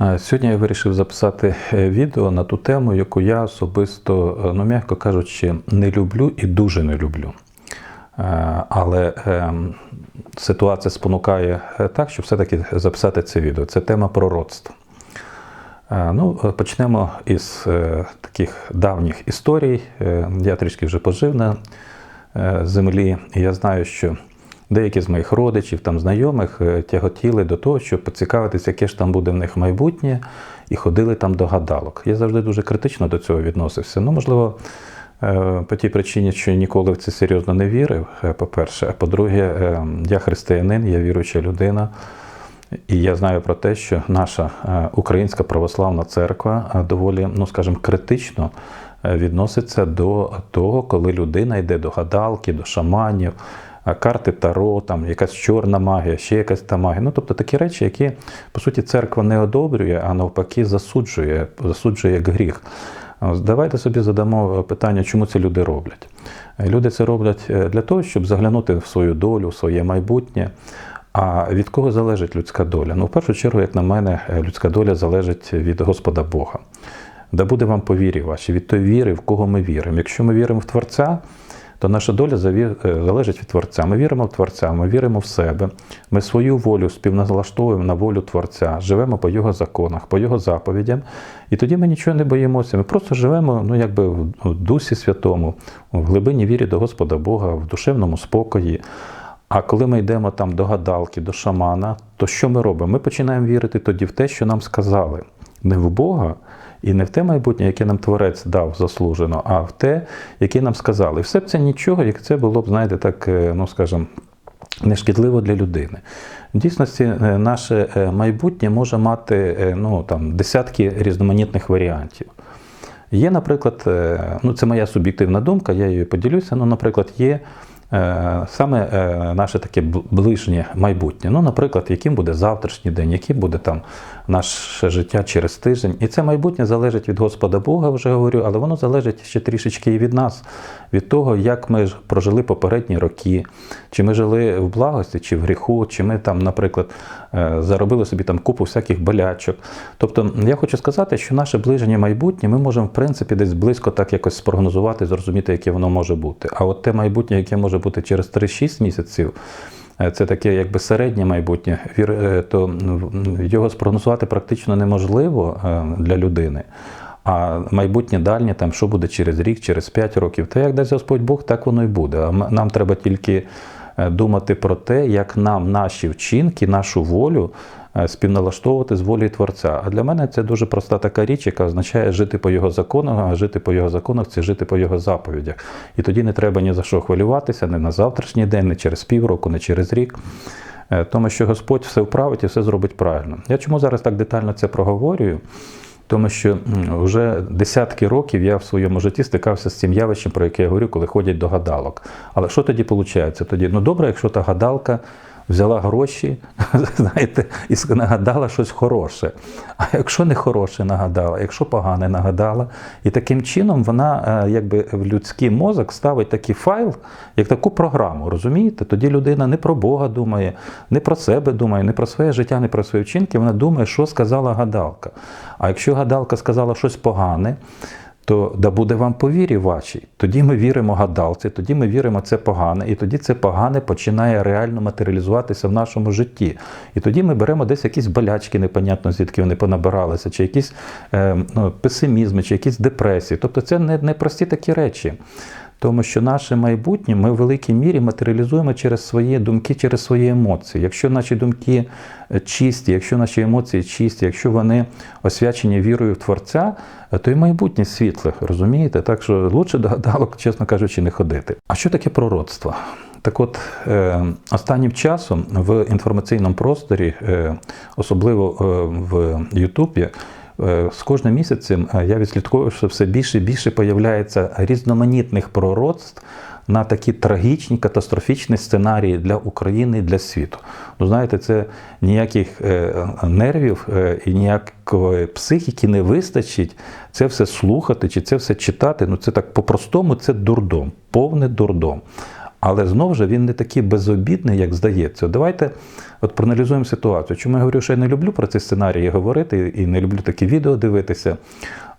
Сьогодні я вирішив записати е, відео на ту тему, яку я особисто, е, ну м'яко кажучи, не люблю і дуже не люблю. Е, Але е, ситуація спонукає так, щоб все-таки записати це відео. Це тема пророцтва. Ну, почнемо із таких давніх історій. Я трішки вже пожив на землі, і я знаю, що деякі з моїх родичів, там знайомих е, тяготіли до того, щоб поцікавитися, яке ж там буде в них майбутнє, і ходили там до гадалок. Я завжди дуже критично до цього відносився. Ну, можливо, е, по тій причині, що ніколи в це серйозно не вірив, е, по-перше. А по-друге, я християнин, я віруюча людина. І я знаю про те, що наша українська православна церква доволі, ну скажімо, критично відноситься до того, коли людина йде до гадалки, до шаманів, карти Таро, там якась чорна магія, ще якась та магія. Ну тобто такі речі, які по суті церква не одобрює, а навпаки засуджує, засуджує як гріх. Давайте собі задамо питання, чому це люди роблять. Люди це роблять е, для того, щоб заглянути в свою долю, в своє майбутнє. А від кого залежить людська доля? Ну, в першу чергу, як на мене, е, людська доля залежить від Господа Бога. Да буде вам по вірі вашій, від тої віри, в кого ми віримо. Якщо ми віримо в Творця, то наша доля е, залежить від Творця. Ми віримо в Творця, ми віримо в себе. Ми свою волю співналаштовуємо на волю Творця, живемо по Його законах, по Його заповідям. І тоді ми нічого не боїмося. Ми просто живемо ну, якби в Дусі Святому, в глибині вірі до Господа Бога, в душевному спокої. А коли ми йдемо там до гадалки, до шамана, то що ми робимо? Ми починаємо вірити тоді в те, що нам сказали. Не в Бога і не в те майбутнє, яке нам Творець дав заслужено, а в те, яке нам сказали. Все б це нічого, як це було б, знаєте, так, е, ну скажімо, нешкідливо для людини. В дійсності, е, наше е, майбутнє може мати ну, там, десятки різноманітних варіантів. Є, наприклад, ну це моя суб'єктивна думка, я її поділюся. Ну, наприклад, є саме наше таке ближнє майбутнє. Ну, наприклад, яким буде завтрашній день, яким буде там наше життя через тиждень. І це майбутнє залежить від Господа Бога, вже говорю, але воно залежить ще трішечки і від нас, від того, як ми прожили попередні роки, чи ми жили в благості, чи в гріху, чи ми там, наприклад, е, заробили собі там купу всяких болячок. Тобто, я хочу сказати, що наше ближнє майбутнє ми можемо, в принципі, десь близько так якось спрогнозувати, зрозуміти, яке воно може бути. А от те майбутнє, яке може бути через 3-6 місяців. Е, Це таке якби середнє майбутнє, е, то його спрогнозувати практично неможливо е, для людини. А майбутнє дальнє, там що буде через рік, через 5 років, то як дасть Господь Бог, так воно і буде. А нам треба тільки думати про те, як нам наші вчинки, нашу волю співналаштовувати з волею Творця. А для мене це дуже проста така річ, яка означає жити по його законах, а жити по його законах це жити по його заповідях. І тоді не треба ні за що хвилюватися, не на завтрашній день, не через півроку, не через рік. Е, Тому що Господь все вправить і все зробить правильно. Я чому зараз так детально це проговорюю? Тому що вже десятки років я в своєму житті стикався з цим явищем, про яке я говорю, коли ходять до гадалок. Але що тоді виходить? Тоді, ну добре, якщо та гадалка взяла гроші, знаєте, і нагадала щось хороше. А якщо не хороше нагадала, якщо погане нагадала, і таким чином вона е, якби в людський мозок ставить такий файл, як таку програму, розумієте? Тоді людина не про Бога думає, не про себе думає, не про своє життя, не про свої вчинки. Вона думає, що сказала гадалка. А якщо гадалка сказала щось погане, то да буде вам по вірі вашій. Тоді ми віримо гадалці, тоді ми віримо це погане, і тоді це погане починає реально матеріалізуватися в нашому житті. І тоді ми беремо десь якісь болячки, непонятно звідки вони понабиралися, чи якісь е, ну, песимізми, чи якісь депресії. Тобто це не, не прості такі речі. Тому що наше майбутнє ми в великій мірі матеріалізуємо через свої думки, через свої емоції. Якщо наші думки е, чисті, якщо наші емоції чисті, якщо вони освячені вірою в Творця, е, то і майбутнє світле, розумієте? Так що лучше до гадалок, чесно кажучи, не ходити. А що таке пророцтво? Так от, е, останнім часом в інформаційному просторі, особливо в Ютубі, З кожним місяцем е, я відслідковую, що все більше і більше появляється різноманітних пророцтв на такі трагічні, катастрофічні сценарії для України і для світу. Ну, знаєте, це ніяких е, нервів е, і ніякої психіки не вистачить це все слухати чи це все читати. Ну це так по-простому, це дурдом, повний дурдом. Але знову ж він не такий безобідний, як здається. Давайте от проаналізуємо ситуацію. Чому я говорю, що я не люблю про ці сценарії говорити і не люблю такі відео дивитися.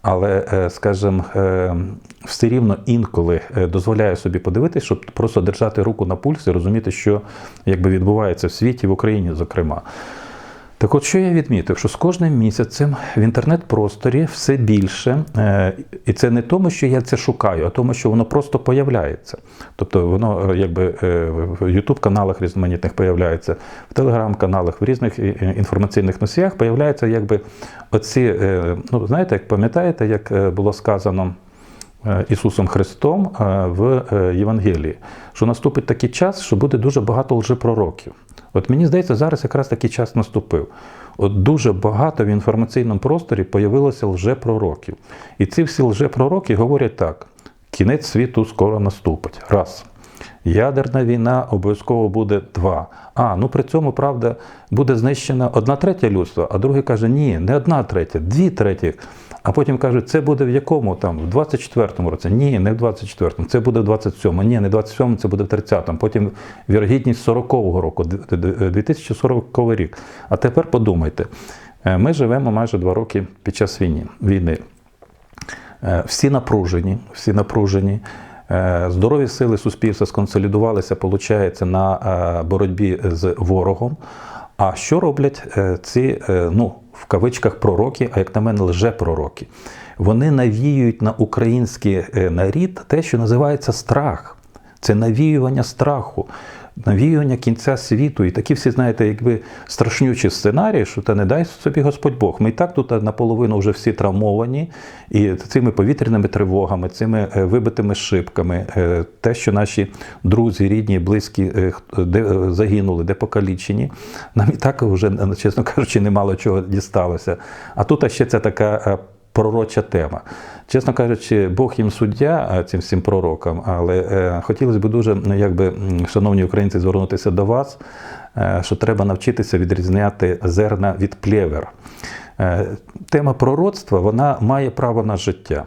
Але, е, скажімо, е, все рівно інколи е, дозволяю собі подивитися, щоб просто держати руку на пульсі, розуміти, що якби відбувається в світі, в Україні, зокрема. Так от, що я відмітив, що з кожним місяцем в інтернет-просторі все більше, е, і це не тому, що я це шукаю, а тому, що воно просто появляється. Тобто воно е, якби е, в Ютуб-каналах різноманітних появляється, в телеграм-каналах, в різних інформаційних носіях появляються якби оці, ну знаєте, як пам'ятаєте, як було сказано. Е, Ісусом Христом е, в е, Євангелії, що наступить такий час, що буде дуже багато лжепророків. От мені здається, зараз якраз такий час наступив. От дуже багато в інформаційному просторі появилося лжепророків. І ці всі лжепророки говорять так: кінець світу скоро наступить. Раз. Ядерна війна обов'язково буде два. А, ну при цьому, правда, буде знищена одна третя людства, а другий каже, ні, не одна третя, дві треті. А потім кажуть, це буде в якому там, в 24-му році? Ні, не в 24-му, це буде в 27-му, ні, не в 27-му, це буде в 30-му. Потім вірогідність 40-го року, 2040 рік. А тепер подумайте, е, ми живемо майже два роки під час війни. війни. Е, Всі напружені, всі напружені. Е, Здорові сили суспільства сконсолідувалися, виходить, на боротьбі з ворогом. А що роблять е, ці, е, ну, в кавичках пророки, а як на мене, лжепророки? Вони навіюють на український е, нарід те, що називається страх. Це навіювання страху, навіювання кінця світу. І такі всі, знаєте, якби страшнючі сценарії, що та не дай собі Господь Бог. Ми і так тут наполовину вже всі травмовані, і цими повітряними тривогами, цими е, вибитими шибками, е, те, що наші друзі, рідні, близькі, е, де загинули, де покалічені, нам і так вже, чесно кажучи, немало чого дісталося. А тут ще це така. Пророча тема. Чесно кажучи, Бог їм суддя цим всім пророкам, але е, хотілося б дуже, якби, шановні українці, звернутися до вас, е, що треба навчитися відрізняти зерна від плєвер. Е, тема пророцтва вона має право на життя.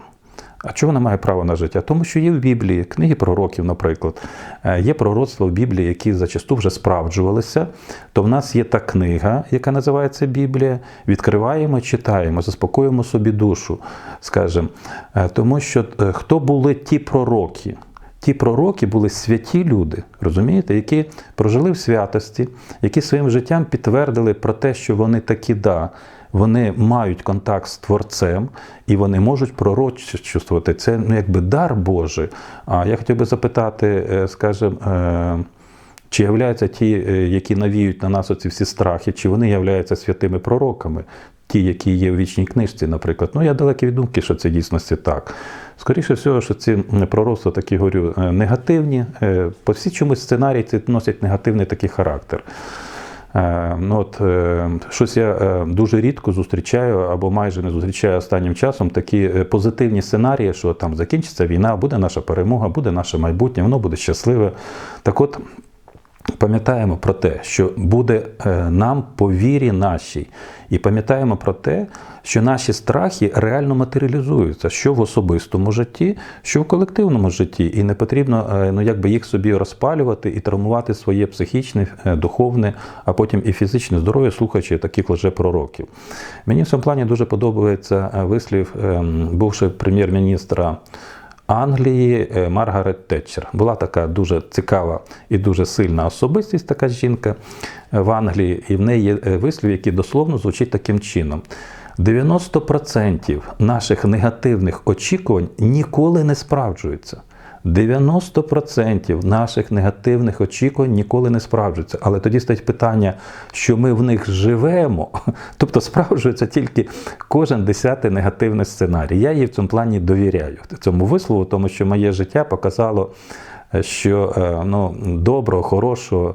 А чого вона має право на життя? Тому що є в Біблії книги пророків, наприклад, Е, є пророцтва в Біблії, які зачасту вже справджувалися. То в нас є та книга, яка називається Біблія. Відкриваємо, читаємо, заспокоюємо собі душу, скажімо. Е, Тому що е, хто були ті пророки? Ті пророки були святі люди, розумієте, які прожили в святості, які своїм життям підтвердили про те, що вони такі да. Вони мають контакт з Творцем і вони можуть пророчествувати. Це ну, якби дар Божий. А я хотів би запитати, е, скажімо, е, чи являються ті, е, які навіють на нас оці всі страхи, чи вони являються святими пророками, ті, які є в вічній книжці, наприклад. Ну, я далекий від думки, що це дійсності так. Скоріше всього, що ці пророцтва такі говорю, негативні. По всі чомусь сценарії ці носять негативний такий характер. Е, Ну, от, е, щось я е, дуже рідко зустрічаю або майже не зустрічаю останнім часом такі позитивні сценарії, що там закінчиться війна, буде наша перемога, буде наше майбутнє, воно буде щасливе. Так от, Пам'ятаємо про те, що буде е, нам по вірі нашій, і пам'ятаємо про те, що наші страхи реально матеріалізуються, що в особистому житті, що в колективному житті, і не потрібно е, ну, якби їх собі розпалювати і травмувати своє психічне, е, духовне, а потім і фізичне здоров'я, слухаючи таких лжепророків. Мені в цьому плані дуже подобається вислів ем, бувшого прем'єр-міністра. Англії е, Маргарет Тетчер. Була така дуже цікава і дуже сильна особистість, така жінка е, в Англії, і в неї є е, вислів, який дословно звучить таким чином. 90% наших негативних очікувань ніколи не справджуються. 90% наших негативних очікувань ніколи не справджуються. Але тоді стоїть питання, що ми в них живемо, тобто справджується тільки кожен десятий негативний сценарій. Я їй в цьому плані довіряю цьому вислову, тому що моє життя показало. е, Що е, ну, доброго, хорошого,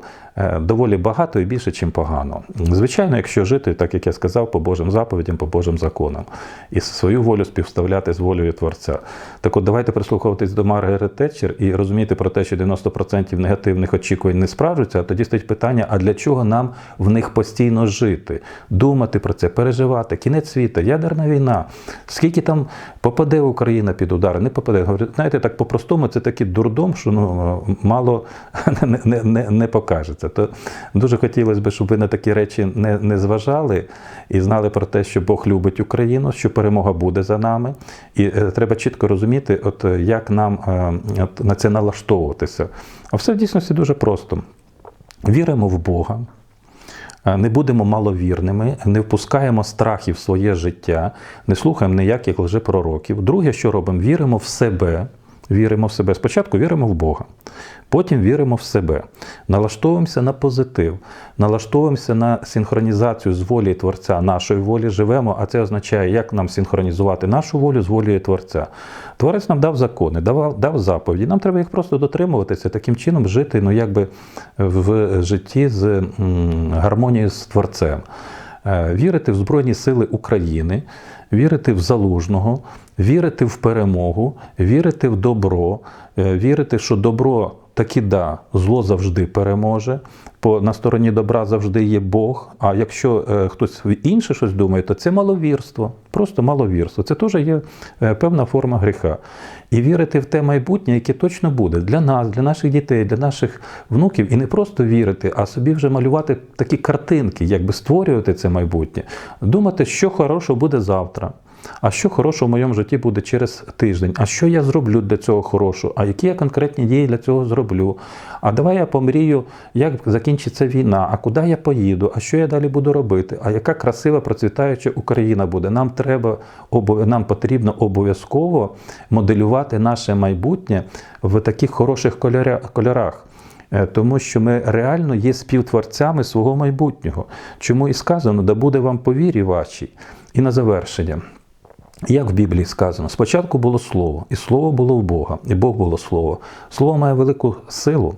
доволі багато і більше, ніж погано. Звичайно, якщо жити, так як я сказав, по Божим заповідям, по Божим законам, і свою волю співставляти з волею Творця. Так от давайте прислуховуватись до Маргарет Тетчер і розуміти про те, що 90% негативних очікувань не справжуться, а тоді стоїть питання: а для чого нам в них постійно жити, думати про це, переживати, кінець світу, ядерна війна, скільки там попаде Україна під удар, не попаде. Говорю, знаєте, так по-простому це такий дурдом, що ну, мало не, не, не, не покажеться. То дуже хотілося б, щоб ви на такі речі не, не зважали і знали про те, що Бог любить Україну, що перемога буде за нами. І е, треба чітко розуміти, от е, як нам е, от, на це налаштовуватися. А все в дійсності дуже просто. Віримо в Бога. Е, Не будемо маловірними, не впускаємо страхів в своє життя, не слухаємо ніяких лжепророків. Друге, що робимо, віримо в себе. Віримо в себе. Спочатку віримо в Бога, потім віримо в себе. Налаштовуємося на позитив, налаштовуємося на синхронізацію з волі Творця, нашої волі живемо, а це означає, як нам синхронізувати нашу волю з волею Творця. Творець нам дав закони, дав, дав заповіді. Нам треба їх просто дотримуватися, таким чином жити ну, якби в житті з гармонією з Творцем. Е, Вірити в Збройні Сили України, вірити в залужного, вірити в перемогу, вірити в добро, е, вірити, що добро таки да, зло завжди переможе. По на стороні добра завжди є Бог. А якщо е, хтось інше щось думає, то це маловірство, просто маловірство. Це теж є е, певна форма гріха. І вірити в те майбутнє, яке точно буде для нас, для наших дітей, для наших внуків, і не просто вірити, а собі вже малювати такі картинки, якби створювати це майбутнє, думати, що хорошого буде завтра. А що хорошого в моєму житті буде через тиждень? А що я зроблю для цього хорошого? А які я конкретні дії для цього зроблю? А давай я помрію, як закінчиться війна, а куди я поїду, а що я далі буду робити? А яка красива процвітаюча Україна буде? Нам треба нам потрібно обов'язково моделювати наше майбутнє в таких хороших кольорах. Е, Тому що ми реально є співтворцями свого майбутнього. Чому і сказано, да буде вам по вірі вашій. І на завершення. Як в Біблії сказано, спочатку було слово, і слово було в Бога, і Бог було слово. Слово має велику силу.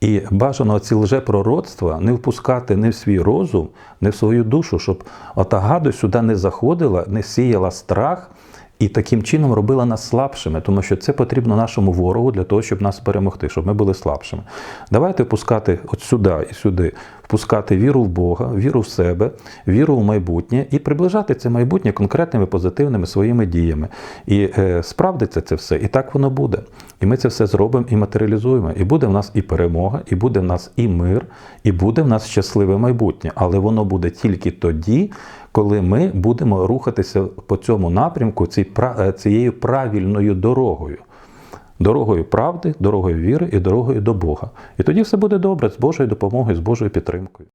І бажано ці лжепророцтва не впускати не в свій розум, не в свою душу, щоб ота гадость сюди не заходила, не сіяла страх і таким чином робила нас слабшими, тому що це потрібно нашому ворогу для того, щоб нас перемогти, щоб ми були слабшими. Давайте впускати от сюди і сюди, впускати віру в Бога, віру в себе, віру в майбутнє і приближати це майбутнє конкретними позитивними своїми діями. І е, справдиться це все, і так воно буде. І ми це все зробимо і матеріалізуємо. І буде в нас і перемога, і буде в нас і мир, і буде в нас щасливе майбутнє. Але воно буде тільки тоді, коли ми будемо рухатися по цьому напрямку е, цією правильною дорогою. Дорогою правди, дорогою віри і дорогою до Бога. І тоді все буде добре з Божою допомогою, з Божою підтримкою.